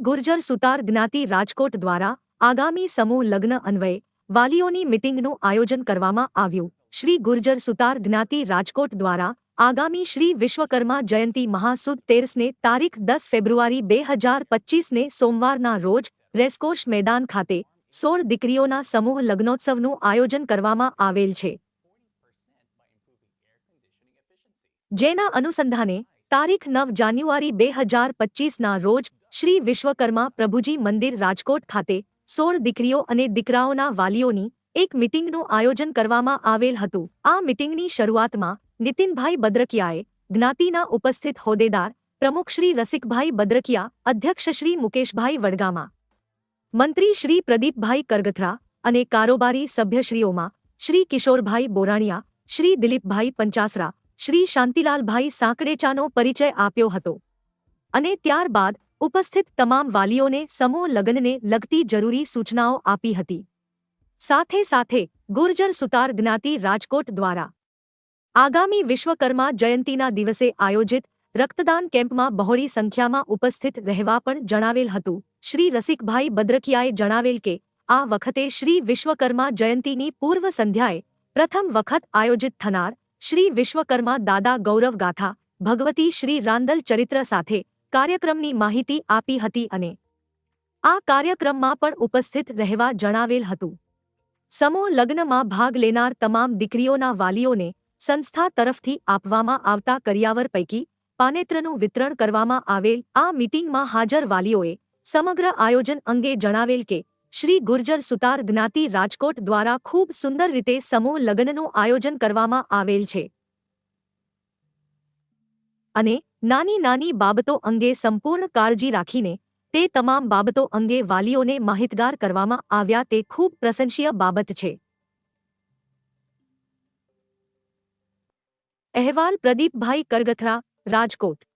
ગુર્જર સુતાર જ્ઞાતિ રાજકોટ દ્વારા આગામી સમૂહ લગ્ન અન્વયે વાલીઓની મિટિંગનું આયોજન કરવામાં આવ્યું. શ્રી ગુર્જર સુતાર જ્ઞાતિ રાજકોટ દ્વારા આગામી શ્રી વિશ્વકર્મા જયંતી મહાસુદ તેરસને તારીખ દસ ફેબ્રુઆરી બે હજાર પચ્ચીસને સોમવારના રોજ રેસકોર્સ મેદાન ખાતે સોળ દીકરીઓના સમૂહ લગ્નોત્સવનું આયોજન કરવામાં આવેલ છે. જેના અનુસંધાને તારીખ નવ જાન્યુઆરી બે હજાર પચ્ચીસના રોજ શ્રી વિશ્વકર્મા પ્રભુજી મંદિર રાજકોટ ખાતે સોળ દીકરીઓ અને દીકરાઓના વાલીઓની એક મિટિંગનું આયોજન કરવામાં આવેલ હતું. આ મિટિંગની શરૂઆતમાં નીતિનભાઈ બદ્રકિયાએ જ્ઞાતિના ઉપસ્થિત હોદ્દેદાર પ્રમુખ શ્રી રસિકભાઈ બદ્રકિયા, અધ્યક્ષ શ્રી મુકેશભાઈ વડગામા, મંત્રી શ્રી પ્રદીપભાઈ કરગથરા અને કારોબારી સભ્યશ્રીઓમાં શ્રી કિશોરભાઈ બોરાણીયા, શ્રી દિલીપભાઈ પંચાસરા, શ્રી શાંતિલાલભાઈ સાંકડેચાનો પરિચય આપ્યો હતો. અને ત્યારબાદ ઉપસ્થિત તમામ વાલીઓને સમૂહ લગ્નને લગતી જરૂરી સૂચનાઓ આપી હતી. સાથે સાથે ગુર્જર સુતાર જ્ઞાતિ રાજકોટ દ્વારા આગામી વિશ્વકર્મા જયંતીના દિવસે આયોજિત રક્તદાન કેમ્પમાં બહોળી સંખ્યામાં ઉપસ્થિત રહેવા પણ જણાવેલ હતું. શ્રી રસિકભાઈ બદ્રકિયાએ જણાવેલ કે, આ વખતે શ્રી વિશ્વકર્મા જયંતીની પૂર્વ સંધ્યાએ પ્રથમ વખત આયોજિત થનાર શ્રી વિશ્વકર્મા દાદા ગૌરવ ગાથા, ભગવતી શ્રી રાંદલ ચરિત્ર સાથે કાર્યક્રમની માહિતી આપી હતી અને આ કાર્યક્રમમાં પણ ઉપસ્થિત રહેવા જણાવેલ હતું. સમૂહ લગ્નમાં ભાગ લેનાર તમામ દીકરીઓના વાલીઓને સંસ્થા તરફથી આપવામાં આવતા કરિયાવર પૈકી પાનેત્રનું વિતરણ કરવામાં આવેલ આ મીટિંગમાં હાજર વાલીઓએ સમગ્ર આયોજન અંગે જણાવેલ કે શ્રી ગુર્જર સુતાર જ્ઞાતિ રાજકોટ દ્વારા ખૂબ સુંદર રીતે સમૂહ લગ્નનું આયોજન કરવામાં આવેલ છે. અને નાની નાની બાબતો અંગે સંપૂર્ણ કાળજી રાખીને, તે તમામ બાબતો અંગે વાલીઓને માહિતગાર કરવામાં આવ્યા તે ખૂબ પ્રશંસીય બાબત છે. અહેવાલ પ્રદીપભાઈ કરગથરા, રાજકોટ.